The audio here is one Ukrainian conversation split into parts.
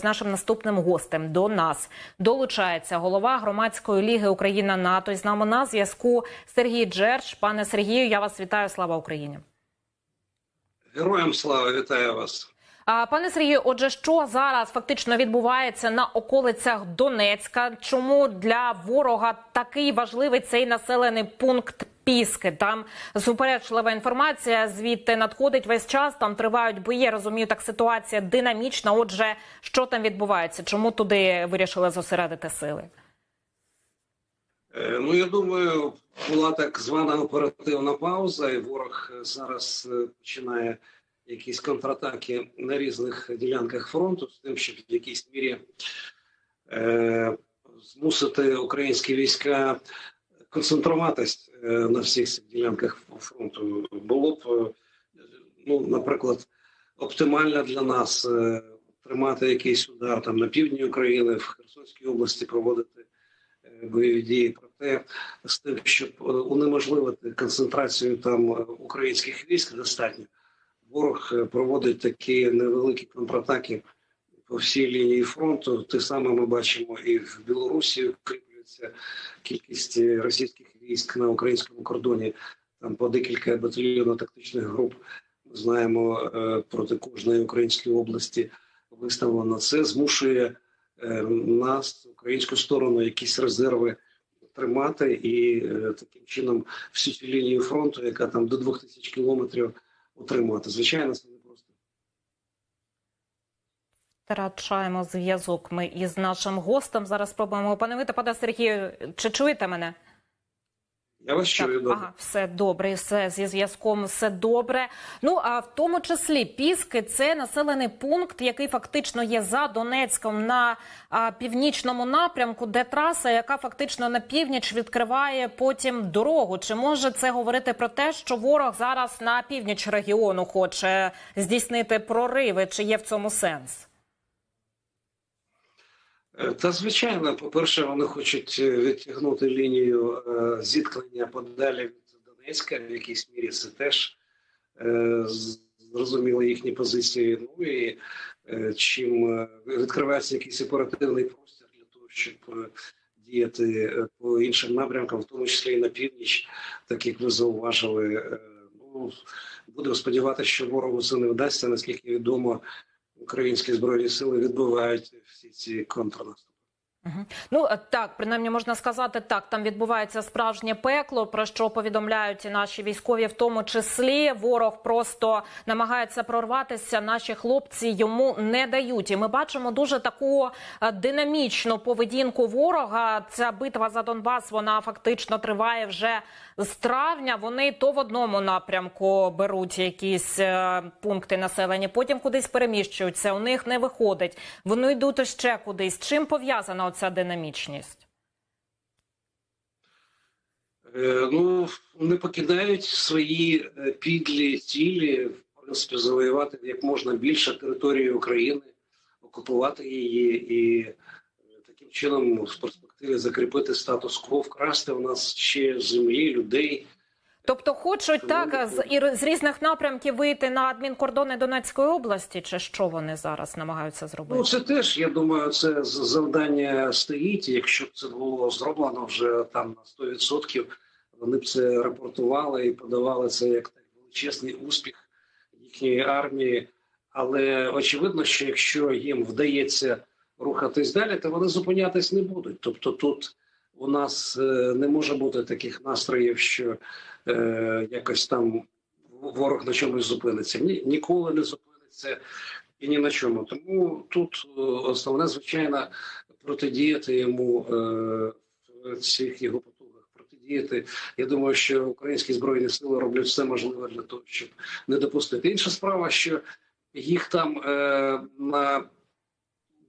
З нашим наступним гостем до нас долучається голова громадської ліги Україна НАТО. І з нами на зв'язку Сергій Джерч. Пане Сергію, я вас вітаю. Слава Україні. Героям слава вітаю вас. Пане Сергію, отже, що зараз фактично відбувається на околицях Донецька? Чому для ворога такий важливий цей населений пункт? Піски там суперечлива інформація. Звідти надходить весь час. Там тривають бої. Я Розумію, так ситуація динамічна. Отже, що там відбувається? Чому туди вирішили зосередити сили? Е, Ну я думаю, була так звана оперативна пауза, і ворог зараз е, починає якісь контратаки на різних ділянках фронту з тим, щоб в якійсь мірі е, змусити українські війська концентруватись е, на всіх цих ділянках фронту. Було б, е, ну, наприклад, оптимально для нас е, тримати якийсь удар там на півдні України, в Херсонській області проводити бойові дії. Проте з тим, щоб унеможливити концентрацію там українських військ, достатньо ворог проводить такі невеликі контратаки по всій лінії фронту. Те саме ми бачимо і в Білорусі укріплюється кількість російських військ на українському кордоні. Там по декілька батальйонно-тактичних груп ми знаємо е, проти кожної української області виставлено. Це змушує е, нас, українську сторону, якісь резерви тримати, і е, таким чином всю цю лінію фронту, яка там до 2000 кілометрів, утримати. Звичайно, це не просто. Втрачаємо зв'язок. Ми із нашим гостем зараз спробуємо опановити. Пане Сергію, чи чуєте мене? Я вас чую Так, добре. ага, все добре, все зі зв'язком, все добре. Ну а в тому числі Піски це населений пункт, який фактично є за Донецьком на а, північному напрямку, де траса, яка фактично на північ відкриває потім дорогу. Чи може це говорити про те, що ворог зараз на північ регіону хоче здійснити прориви? Чи є в цьому сенс? Та звичайно, по-перше, вони хочуть е, відтягнути лінію е, зіткнення подалі від Донецька. В якійсь мірі це теж е, з- зрозуміло їхні позиції. Ну і чим відкривається якийсь оперативний простір для того, щоб діяти по іншим напрямкам, в тому числі і на північ, так як ви зауважили. Ну будемо сподіватися, що ворогу це не вдасться, наскільки відомо. Українські збройні сили відбувають всі ці контрнаступи. Ну е, так, принаймні можна сказати, так там відбувається справжнє пекло, про що повідомляють наші військові, в тому числі ворог просто намагається прорватися. Наші хлопці йому не дають. І ми бачимо дуже таку е, динамічну поведінку ворога. Ця битва за Донбас вона фактично триває вже з травня. Вони то в одному напрямку беруть якісь е, пункти населення, потім кудись переміщуються. У них не виходить. Вони йдуть ще кудись. Чим пов'язана оця динамічність? Е, Ну не покидають свої е, підлі цілі, в принципі, завоювати як можна більше території України, окупувати її і е, таким чином в перспективі закріпити статус-кво, вкрасти у нас ще землі, людей. Тобто хочуть так з і з різних напрямків вийти на адмінкордони Донецької області, чи що вони зараз намагаються Ну зробити? це теж я думаю, це завдання стоїть. Якщо б це було зроблено вже там на 100%, вони б це рапортували і подавали це як так величезний успіх їхньої армії. Але очевидно, що якщо їм вдається рухатись далі, то вони зупинятись не будуть. Тобто, тут у нас е, не може бути таких настроїв, що е, якось там ворог на чомусь зупиниться. Ні, ніколи не зупиниться і ні на чому. Тому тут е, основне, звичайно, протидіяти йому е, в цих його потугах. Протидіяти. Я думаю, що українські збройні сили роблять все можливе для того, щоб не допустити. Інша справа, що їх там е, на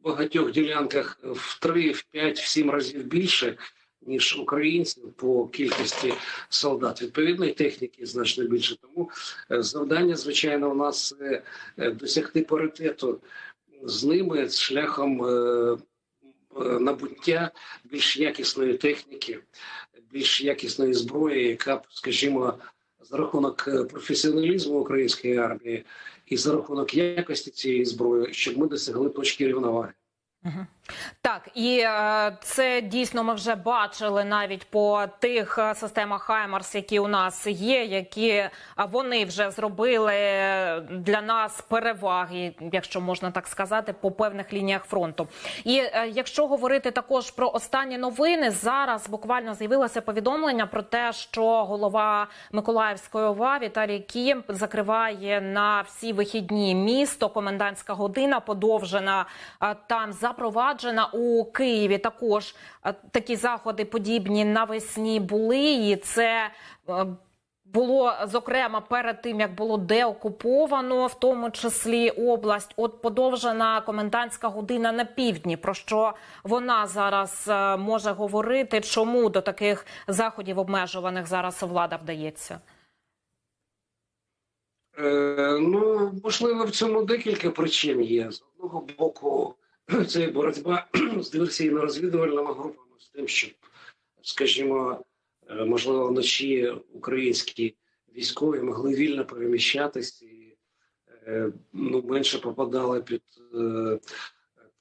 багатьох ділянках в три, в п'ять, в сім разів більше. Ніж українців по кількості солдат, відповідно, і техніки значно більше. Тому е, завдання, звичайно, у нас е, е, досягти паритету з ними шляхом е, е, набуття більш якісної техніки, більш якісної зброї, яка б, скажімо, за рахунок професіоналізму української армії і за рахунок якості цієї зброї, щоб ми досягли точки рівноваги. Так, і е, це дійсно ми вже бачили навіть по тих е, системах Хаймарс, які у нас є, які е, вони вже зробили для нас переваги, якщо можна так сказати, по певних лініях фронту. І якщо говорити також про останні новини, зараз буквально з'явилося повідомлення про те, що голова Миколаївської ОВА Віталій Кім закриває на всі вихідні місто. Комендантська година подовжена там запроваджена у Києві. Також такі заходи подібні навесні були, і це. е, Було зокрема перед тим, як було деокуповано, в тому числі область. От подовжена комендантська година на півдні. Про що вона зараз е, може говорити? Чому до таких заходів обмежуваних зараз влада вдається? Е, ну, можливо, в цьому декілька причин є. З одного боку, це боротьба з диверсійно-розвідувальними групами, з тим, щоб, скажімо, е, можливо, вночі українські військові могли вільно переміщатись і е, ну, менше попадали під е,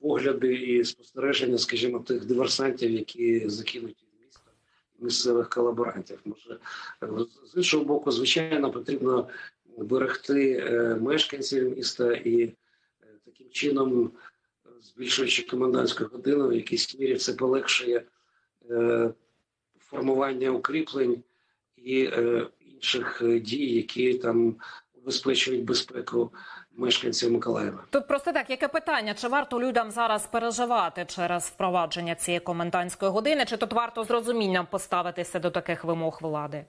погляди і спостереження, скажімо, тих диверсантів, які закинуті в місто місцевих колаборантів. Може, з іншого боку, звичайно, потрібно берегти мешканців міста і таким чином, збільшуючи комендантську годину, в якійсь мірі це полегшує е, формування укріплень і е, інших е, дій, які там убезпечують безпеку мешканців Миколаєва. Тут просто так, яке питання? Чи варто людям зараз переживати через впровадження цієї комендантської години? Чи тут варто з розумінням поставитися до таких вимог влади?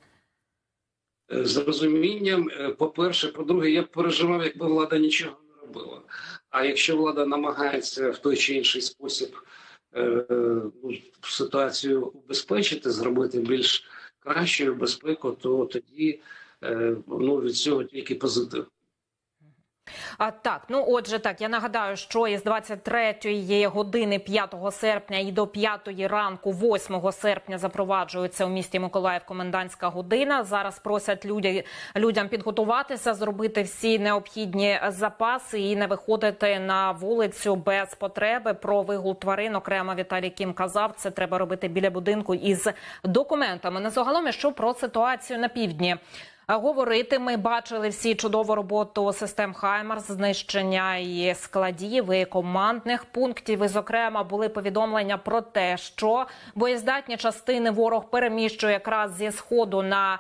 Е, з розумінням. Е, По-перше, по-друге, я б переживав, якби влада нічого не робила. А якщо влада намагається в той чи інший спосіб е, ну, ситуацію убезпечити, зробити більш кращою безпеку, то тоді е, ну, від цього тільки позитив. А так, ну отже, так я нагадаю, що із 23-ї години 5 серпня і до 5 ранку, 8 серпня, запроваджується у місті Миколаїв комендантська година. Зараз просять люди, людям підготуватися, зробити всі необхідні запаси і не виходити на вулицю без потреби. Про вигул тварин окремо Віталій Кім казав, це треба робити біля будинку із документами. Не загалом, що про ситуацію на півдні. Говорити ми бачили всі чудову роботу систем Хаймарс, знищення і складів, і командних пунктів. І, зокрема, були повідомлення про те, що боєздатні частини ворог переміщує якраз зі сходу на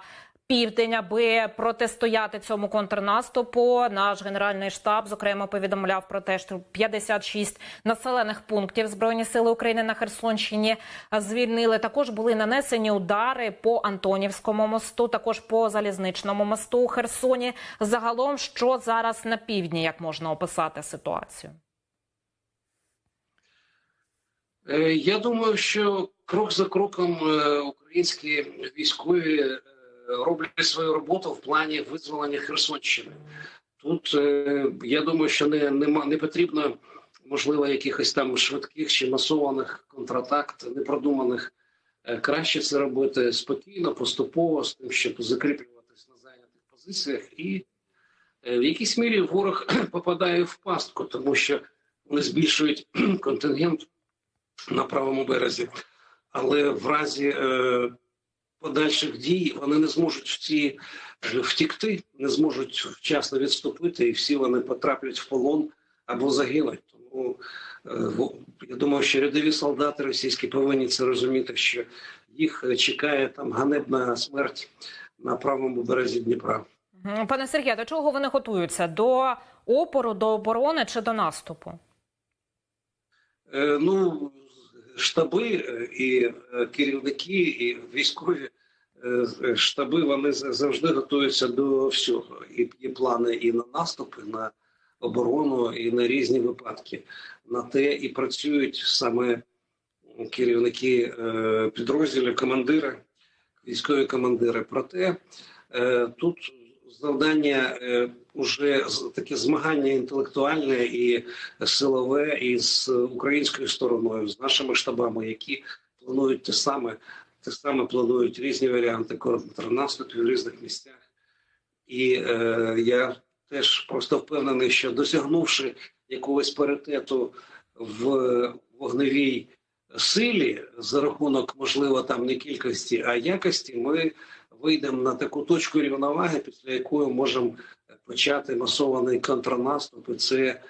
південь, аби протистояти цьому контрнаступу. Наш генеральний штаб зокрема повідомляв про те, що 56 населених пунктів збройні сили України на Херсонщині звільнили. Також були нанесені удари по Антонівському мосту, також по залізничному мосту у Херсоні. Загалом, що зараз на півдні, як можна описати ситуацію? Е, Я думаю, що крок за кроком е, українські військові е, роблять свою роботу в плані визволення Херсонщини. Тут е, я думаю, що не, нема, не потрібно, можливо, якихось там швидких чи масованих контратак, непродуманих. Е, Краще це робити спокійно, поступово, з тим, щоб закріплюватись на зайнятих позиціях, і е, в якійсь мірі ворог попадає в пастку, тому що вони збільшують контингент на правому березі, але в разі подальших дій вони не зможуть всі е, втікти, не зможуть вчасно відступити, і всі вони потраплять в полон або загинуть. Тому е, я думаю, що рядові солдати російські повинні це розуміти, що їх е, чекає там ганебна смерть на правому березі Дніпра. Пане Сергію, до чого вони готуються? До опору, до оборони чи до наступу? Ну, штаби е, і е, керівники, і військові е, штаби вони завжди готуються до всього. І є плани і на наступи, на оборону, і на різні випадки. На те і працюють саме керівники підрозділів, командири, військові командири. Проте тут завдання е, уже таке змагання інтелектуальне і силове із українською стороною, з нашими штабами, які планують те саме, те саме планують різні варіанти контрнаступів в різних місцях. І е, я теж просто впевнений, що досягнувши якогось паритету в вогневій силі за рахунок, можливо, там не кількості, а якості, ми вийдемо на таку точку рівноваги, після якої можемо почати масований контрнаступ, і це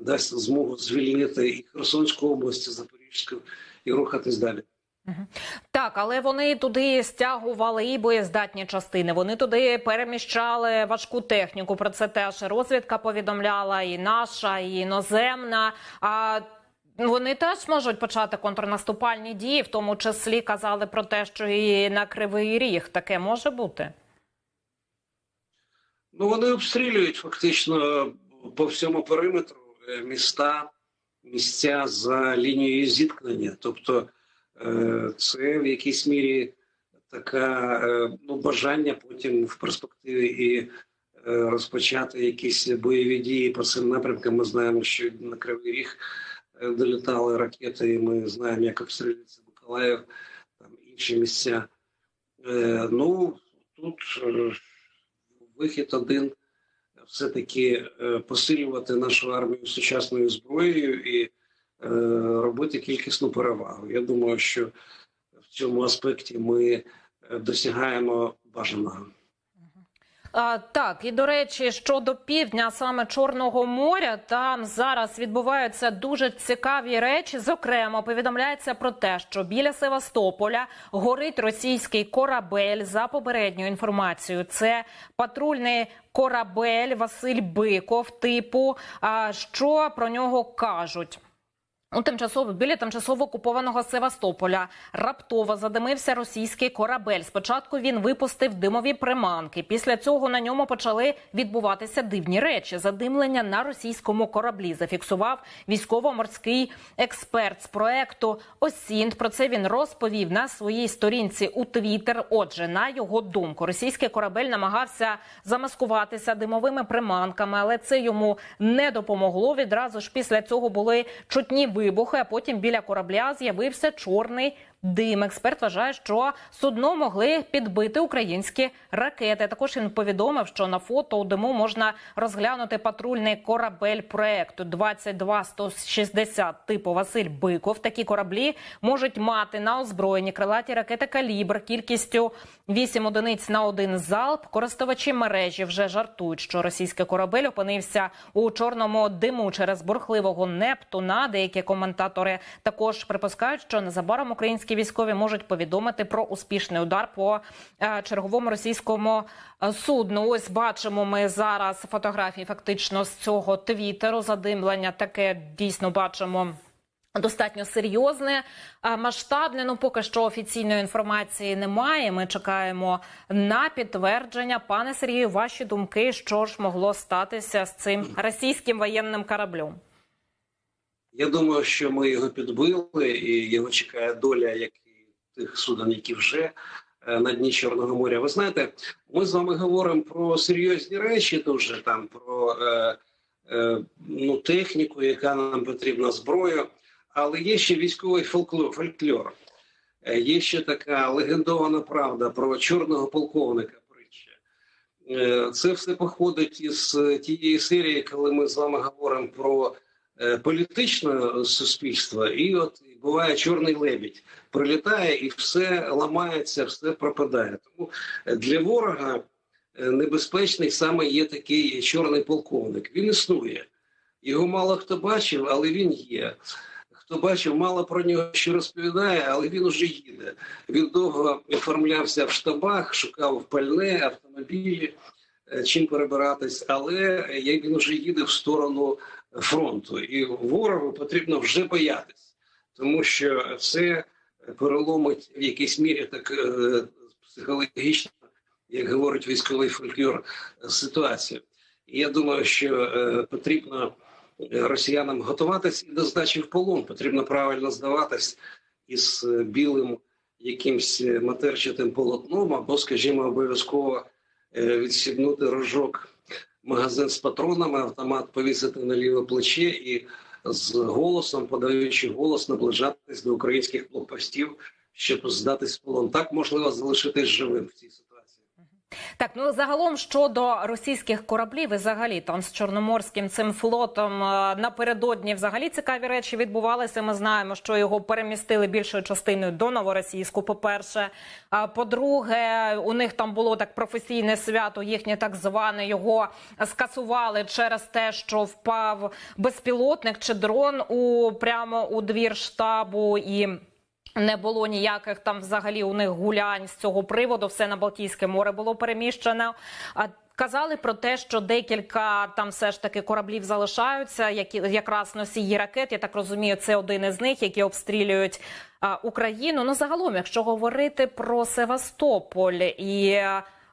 дасть змогу звільнити і Херсонську область, і Запорізьку, і рухатись далі. Так, але вони туди стягували і боєздатні частини. Вони туди переміщали важку техніку. Про це теж розвідка повідомляла, і наша, і іноземна. А вони теж можуть почати контрнаступальні дії, в тому числі казали про те, що і на кривий ріг таке може бути. Ну вони обстрілюють фактично по всьому периметру е, міста, місця за лінією зіткнення. Тобто е, це в якійсь мірі така е, ну, бажання потім в перспективі і е, розпочати якісь бойові дії по цим напрямкам. Ми знаємо, що на Кривий Ріг е, долітали ракети, і ми знаємо, як обстрілюється Миколаїв, там інші місця. Е, ну тут е, вихід один все-таки е, посилювати нашу армію сучасною зброєю і робити кількісну перевагу. Я думаю, що в цьому аспекті ми е, досягаємо бажаного. А, так, і до речі, щодо півдня, саме Чорного моря, там зараз відбуваються дуже цікаві речі. Зокрема, повідомляється про те, що біля Севастополя горить російський корабель. За попередньою інформацією, це патрульний корабель Василь Биков. Типу, а що про нього кажуть? У тимчасово біля тимчасово окупованого Севастополя раптово задимився російський корабель. Спочатку він випустив димові приманки. Після цього на ньому почали відбуватися дивні речі. Задимлення на російському кораблі зафіксував військово-морський експерт з проекту Осінт. Про це він розповів на своїй сторінці у Твіттер. Отже, на його думку, російський корабель намагався замаскуватися димовими приманками, але це йому не допомогло. Відразу ж після цього були чутні вибухи. А потім біля корабля з'явився чорний дим. Експерт вважає, що судно могли підбити українські ракети. Також він повідомив, що на фото у диму можна розглянути патрульний корабель проекту 22160 типу Василь Биков. Такі кораблі можуть мати на озброєнні крилаті ракети калібр кількістю 8 одиниць на один залп. Користувачі мережі вже жартують, що російський корабель опинився у чорному диму через бурхливого Нептуна. Деякі коментатори також припускають, що незабаром українські військові можуть повідомити про успішний удар по е, черговому російському е, судну. Ось бачимо ми зараз фотографії фактично з цього твіттеру. Задимлення таке дійсно бачимо. Достатньо серйозне, масштабне. Ну поки що офіційної інформації немає. Ми чекаємо на підтвердження. Пане Сергію, ваші думки, що ж могло статися з цим російським воєнним кораблем? Я думаю, що ми його підбили, і його чекає доля, як і тих суден, які вже е, на дні Чорного моря. Ви знаєте, ми з вами говоримо про серйозні речі, дуже там про е, е, ну, техніку, яка нам потрібна зброя. Але є ще військовий фольклор. фольклор. Е, Є ще така легендована правда про чорного полковника. Притча. Е, Це все походить із тієї серії, коли ми з вами говоримо про е, політичне суспільство, і от буває чорний лебідь, прилітає і все ламається, все пропадає. Тому для ворога е, небезпечний саме є такий чорний полковник. Він існує. Його мало хто бачив, але він є. Хто бачив, мало про нього що розповідає, але він уже їде. Він довго оформлявся в штабах, шукав пальне, автомобілі, е, чим перебиратись, але він вже їде в сторону фронту, і ворогу потрібно вже боятись, тому що це переломить в якійсь мірі так е, психологічно, як говорить військовий фольклор, ситуацію. Я думаю, що е, потрібно росіянам готуватись і до здачі в полон. Потрібно правильно здаватись із е, білим якимсь е, матерчатим полотном, або, скажімо, обов'язково е, відсібнути рожок магазин з патронами, автомат повісити на ліве плече і з голосом, подаючи голос, наближатись до українських блокпостів, щоб здатись полон. Так можливо залишитись живим в цій ситуації. Так, ну загалом щодо російських кораблів, і взагалі там з чорноморським цим флотом е, напередодні взагалі цікаві речі відбувалися. Ми знаємо, що його перемістили більшою частиною до новоросійську. По перше, а по-друге, у них там було так професійне свято, їхнє так зване його скасували через те, що впав безпілотник чи дрон у прямо у двір штабу і. Не було ніяких там взагалі у них гулянь з цього приводу. Все на Балтійське море було переміщено. А казали про те, що декілька там все ж таки кораблів залишаються, які якраз носії ракет. Я так розумію, це один із них, які обстрілюють а, Україну. Ну загалом, якщо говорити про Севастополь і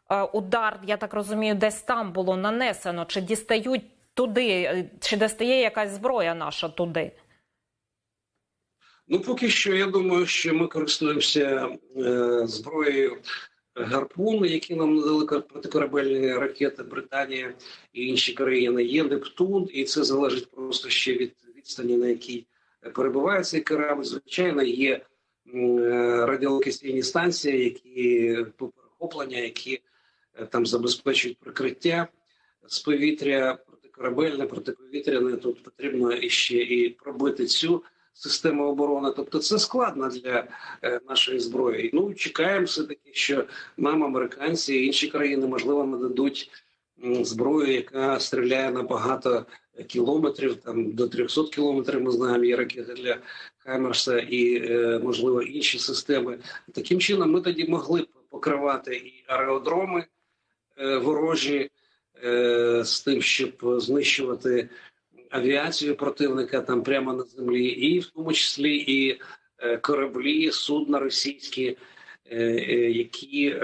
а, удар, я так розумію, десь там було нанесено, чи дістають туди, чи достає якась зброя наша туди. Ну, поки що, я думаю, що ми користуємося е, зброєю гарпун, які нам надали кор- протикорабельні ракети Британія і інші країни. Є Нептун, і це залежить просто ще від відстані, на якій перебуває цей корабль. Звичайно, є е, радіолокаційні станції, які поперехоплення, які е, там забезпечують прикриття з повітря, протикорабельне, протиповітряне. Тут потрібно іще і пробити цю систему оборони. Тобто це складно для е, нашої зброї. Ну чекаємо все таки, що нам американці і інші країни можливо нададуть зброю, яка стріляє на багато кілометрів, там до 300 кілометрів. Ми знаємо, є ракети для Хаймерса і е, можливо інші системи. Таким чином, ми тоді могли б покривати і аеродроми е, ворожі з тим, щоб знищувати авіацію противника там прямо на землі, і в тому числі і е, кораблі, судна російські, е, е, які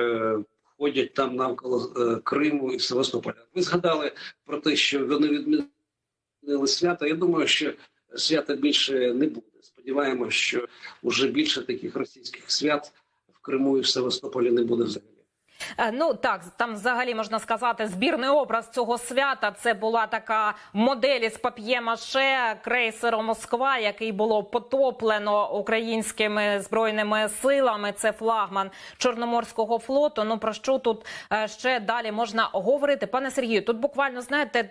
ходять там навколо Криму і Севастополя. Ви згадали про те, що вони відмінили свято. Я думаю, що свята більше не буде. Сподіваємося, що вже більше таких російських свят в Криму і в Севастополі не буде взагалі. Е, Ну так, там взагалі можна сказати, збірний образ цього свята. Це була така модель із пап'є-маше крейсеру Москва, який було потоплено українськими збройними силами. Це флагман Чорноморського флоту. Ну про що тут е, ще далі можна говорити? Пане Сергію, тут буквально знаєте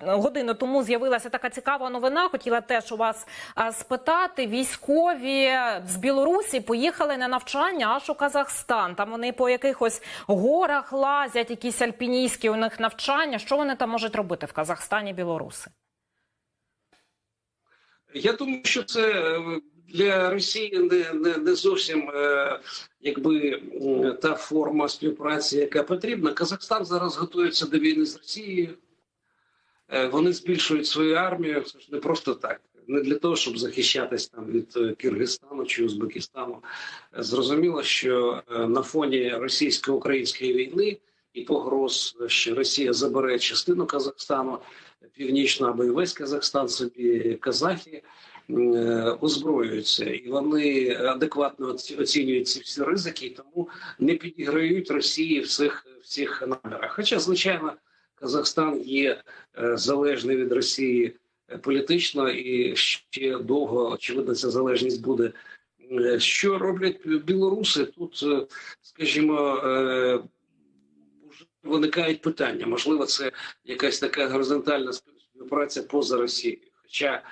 годину тому з'явилася така цікава новина. Хотіла теж у вас е, спитати. Військові з Білорусі поїхали на навчання аж у Казахстан. Там вони по якихось горах лазять, якісь альпіністські у них навчання. Що вони там можуть робити в Казахстані, білоруси? Я думаю, що це е, для Росії не, не, не зовсім е, якби та форма співпраці, яка потрібна. Казахстан зараз готується до війни з Росією. Е, Вони збільшують свою армію. Це ж не просто так. Не для того, щоб захищатись там від е, Киргизстану чи Узбекистану. Е, Зрозуміло, що е, на фоні російсько-української війни і погроз, що Росія забере частину Казахстану, північно або і весь Казахстан собі казахи озброюються, і вони адекватно оці- оцінюють ці всі ризики, і тому не підіграють Росії в цих в цих намірах. Хоча, звичайно, Казахстан є залежний від Росії політично, і ще довго очевидно ця залежність буде. Е, Що роблять білоруси? Тут, е, скажімо, е, виникають питання. Можливо, це якась така горизонтальна співпраця поза Росією. Хоча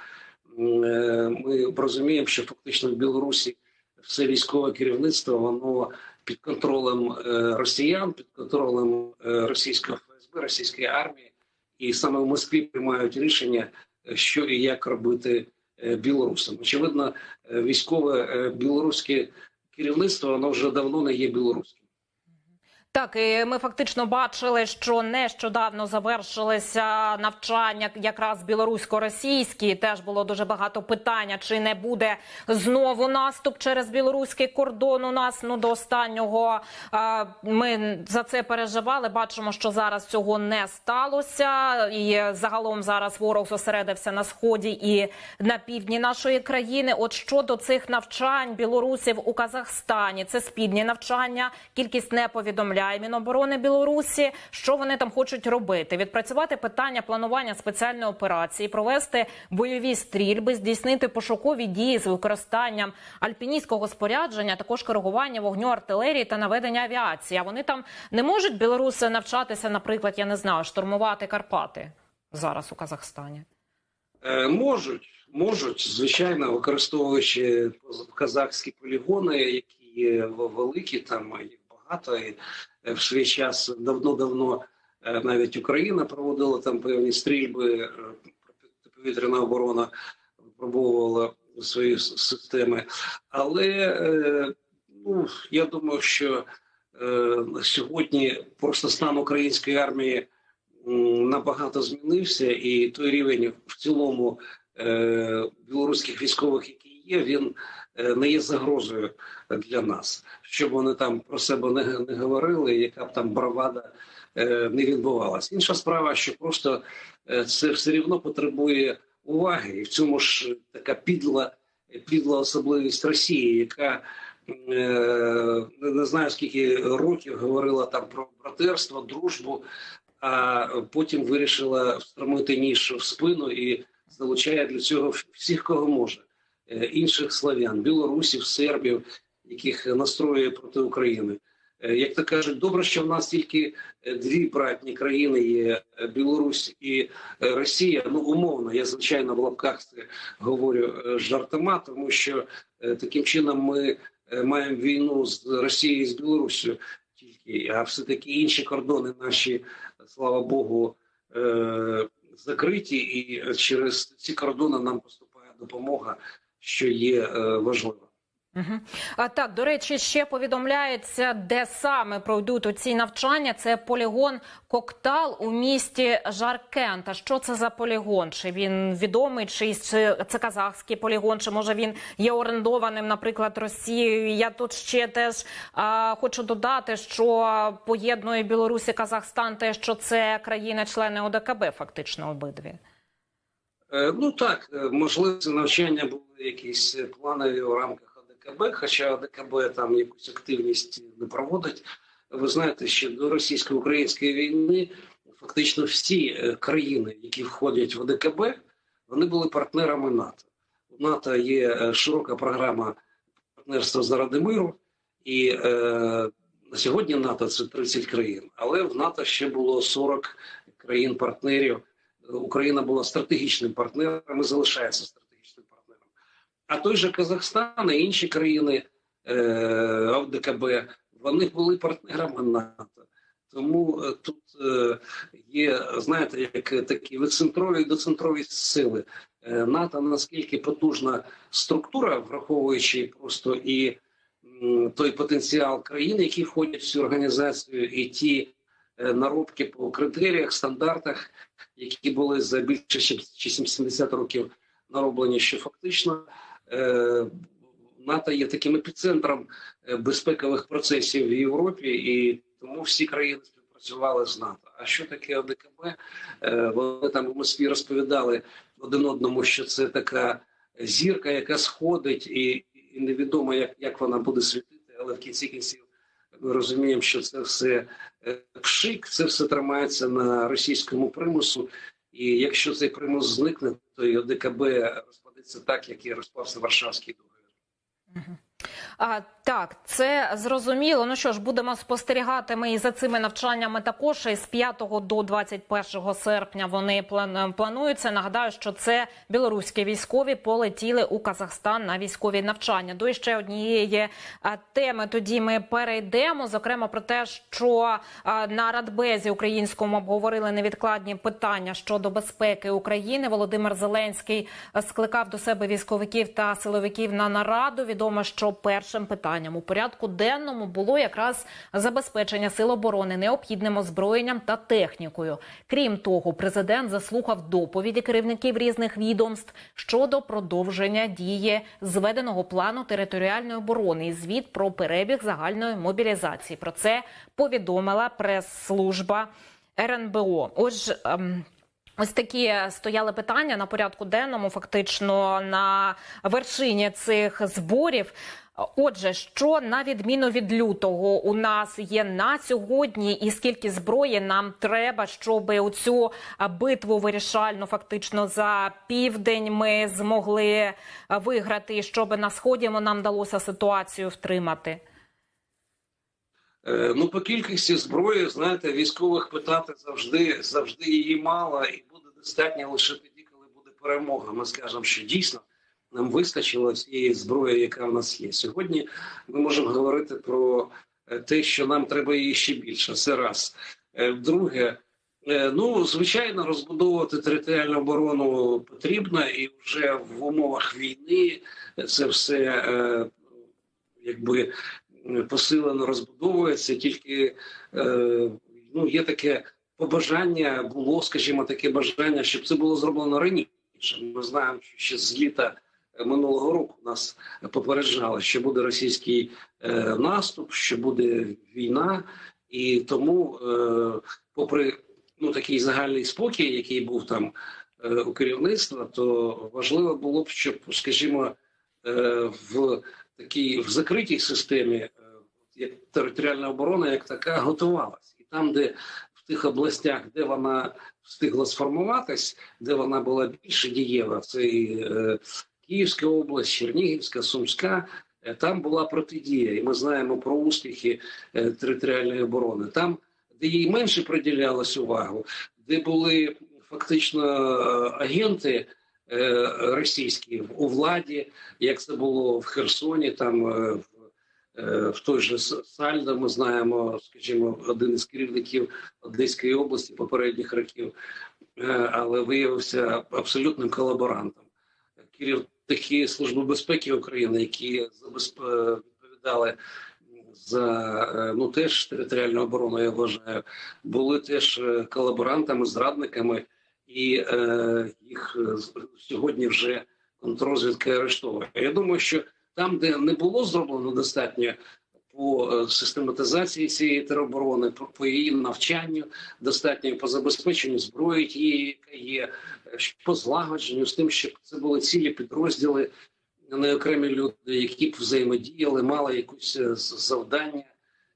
ми розуміємо, що фактично в Білорусі все військове керівництво воно під контролем росіян, під контролем російського ФСБ, російської армії, і саме в Москві приймають рішення, що і як робити е, білорусам. Очевидно, е, військове е, білоруське керівництво воно вже давно не є білоруським. Так, і ми фактично бачили, що нещодавно завершилися навчання якраз білорусько-російські. Теж було дуже багато питання, чи не буде знову наступ через білоруський кордон у нас. Ну до останнього ми за це переживали. Бачимо, що зараз цього не сталося, і загалом зараз ворог зосередився на сході і на півдні нашої країни. От щодо цих навчань білорусів у Казахстані, це спільні навчання. Кількість не повідомляється. повідомляє Міноборони Білорусі, що вони там хочуть робити: відпрацювати питання планування спеціальної операції, провести бойові стрільби, здійснити пошукові дії з використанням альпіністського спорядження, також коригування вогню артилерії та наведення авіації. А вони там не можуть білоруси навчатися, наприклад, я не знаю, штурмувати Карпати зараз у Казахстані. Е, Можуть, можуть, звичайно, використовуючи казахські полігони, які є великі, там їх багато. І е, в свій час давно-давно е, навіть Україна проводила там певні стрільби, е, повітряна оборона випробовувала свої системи. Але ну, я думаю, що сьогодні просто стан української армії набагато змінився, і той рівень в цілому білоруських військових, який є, він не є загрозою для нас. Щоб вони там про себе не, не говорили, яка б там бравада е, не відбувалася. Інша справа, що просто е, це все рівно потребує уваги, і в цьому ж така підла, підла особливість Росії, яка е, не знаю скільки років говорила там про братерство, дружбу а потім вирішила встромити ніж в спину і залучає для цього всіх, кого може, Е, інших славян, білорусів, сербів, яких настроює проти України. Е, Як то кажуть, добре, що в нас тільки е, дві братні країни є е, Білорусь і е, Росія. Ну умовно, я звичайно в лапках це говорю е, жартома, тому що е, таким чином ми е, маємо війну з Росією і з Білоруссю тільки, а все таки інші кордони наші слава Богу, е, закриті, і через ці кордони нам поступає допомога, що є е, важливо. А так, до речі, ще повідомляється, де саме пройдуть оці навчання. Це полігон Коктал у місті Жаркент. А що це за полігон? Чи він відомий, чи це казахський полігон, чи може він є орендованим, наприклад, Росією? Я тут ще теж а, хочу додати, що поєднує Білорусь і Казахстан, те, що це країни-члени ОДКБ, фактично обидві. Е, Ну так, е, можливо, це навчання були якісь планові в рамках ОДКБ, хоча ОДКБ там якусь активність не проводить. Ви знаєте, що до російсько-української війни фактично всі е, країни, які входять в ОДКБ, вони були партнерами НАТО. У НАТО є широка програма партнерства заради миру, і е, на сьогодні НАТО це 30 країн, але в НАТО ще було 40 країн-партнерів. Україна була стратегічним партнером і залишається стратегічним партнером. А той же Казахстан і інші країни е, ОДКБ, вони були партнерами НАТО. Тому е, тут е, є, знаєте, як такі відцентрові і доцентрові сили. Е, НАТО наскільки потужна структура, враховуючи просто і той потенціал країн, які входять в цю організацію, і ті е, наробки по критеріях, стандартах, які були за більше ніж 70 років нароблені, що фактично е, НАТО є таким епіцентром е, безпекових процесів в Європі, і тому всі країни співпрацювали з НАТО. А що таке ОДКБ? Е, Вони там в Москві розповідали один одному, що це така зірка, яка сходить, і, і невідомо, як, як вона буде світити, але в кінці кінців розуміємо, що це все е, пшик, це все тримається на російському примусу. І якщо цей примус зникне, то і ОДКБ розпадеться так, як і розпався Варшавський договір. А, так, це зрозуміло. Ну що ж, будемо спостерігати ми і за цими навчаннями також. Із 5 до 21 серпня вони план, плануються. Нагадаю, що це білоруські військові полетіли у Казахстан на військові навчання. До ще однієї теми тоді ми перейдемо. Зокрема, про те, що на Радбезі українському обговорили невідкладні питання щодо безпеки України. Володимир Зеленський скликав до себе військовиків та силовиків на нараду. Відомо, що першим питанням у порядку денному було якраз забезпечення сил оборони необхідним озброєнням та технікою. Крім того, президент заслухав доповіді керівників різних відомств щодо продовження дії зведеного плану територіальної оборони і звіт про перебіг загальної мобілізації. Про це повідомила прес-служба РНБО. Отже. ем, Ось такі стояли питання на порядку денному, фактично на вершині цих зборів. Отже, що на відміну від лютого у нас є на сьогодні, і скільки зброї нам треба, щоб цю битву вирішальну, фактично за південь, ми змогли виграти, і щоб на сході нам вдалося ситуацію втримати. Е, Ну, по кількості зброї, знаєте, військових питати завжди, завжди її мало, і буде достатньо лише тоді, коли буде перемога. Ми скажемо, що дійсно нам вистачило цієї зброї, яка в нас є. Сьогодні ми можемо говорити про е, те, що нам треба її ще більше. Це раз. Е, Друге, е, ну звичайно, розбудовувати територіальну оборону потрібно, і вже в умовах війни це все якби посилено розбудовується, тільки ну, є таке побажання, було, скажімо, таке бажання, щоб це було зроблено раніше. Ми знаємо, що ще з літа минулого року нас попереджали, що буде російський е, наступ, що буде війна, і тому, е, попри ну, такий загальний спокій, який був там е, у керівництва, то важливо було б, щоб, скажімо, в такій в закритій системі, як територіальна оборона, як така, готувалась. І там, де в тих областях, де вона встигла сформуватись, де вона була більше дієва, це і е, Київська область, Чернігівська, Сумська. е, Там була протидія, і ми знаємо про успіхи е, територіальної оборони. Там, де їй менше приділялось увагу, де були фактично е, агенти російські у владі, як це було в Херсоні, там в, в той же Сальдо, ми знаємо, скажімо, один із керівників Одеської області попередніх років, але виявився абсолютним колаборантом. Керівники Служби безпеки України, які відповідали за е, ну теж територіальну оборону, я вважаю, були теж е, колаборантами, зрадниками, і е, їх е, сьогодні вже контррозвідка арештовує. Я думаю, що там, де не було зроблено достатньо по систематизації цієї тероборони, по, її навчанню, достатньо по забезпеченню зброї тієї, яка є, по злагодженню з тим, щоб це були цілі підрозділи, не окремі люди, які б взаємодіяли, мали якусь е, завдання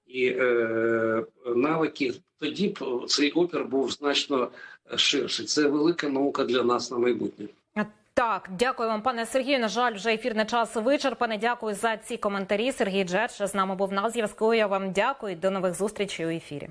і е, навики. Тоді б цей опір був значно ширший. Це велика наука для нас на майбутнє. Так, дякую вам, пане Сергію. На жаль, вже ефірний час вичерпаний. Дякую за ці коментарі. Сергій Джерш з нами був на зв'язку. Я вам дякую. До нових зустрічей у ефірі.